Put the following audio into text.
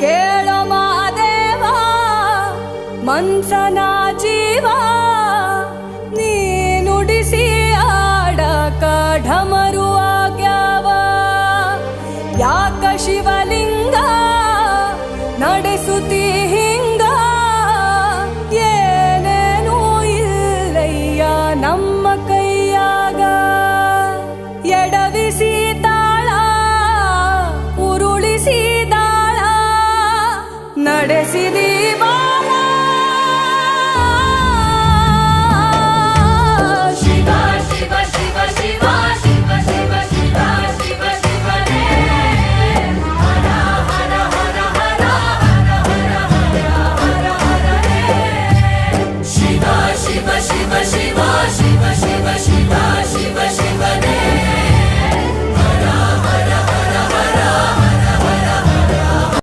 ಕೇಳೋ ಮಾದೇವ ಮನ್ಸನ ಜೀವ ನೀನುಡಿಸಿ ಆಡ ಢಮರು ಆಗ್ಯಾವ. ಯಾಕ ಶಿವಲಿಂಗ ನಡೆಸುತ್ತಿ ಹಿಂಗ? ಏನೇನೂ ಇಲ್ಲಯ್ಯ ನಮ್ಮ ಕೈಯಾಗ ನಡೆಸಿದಿ Shiva, Shiva, Shiva.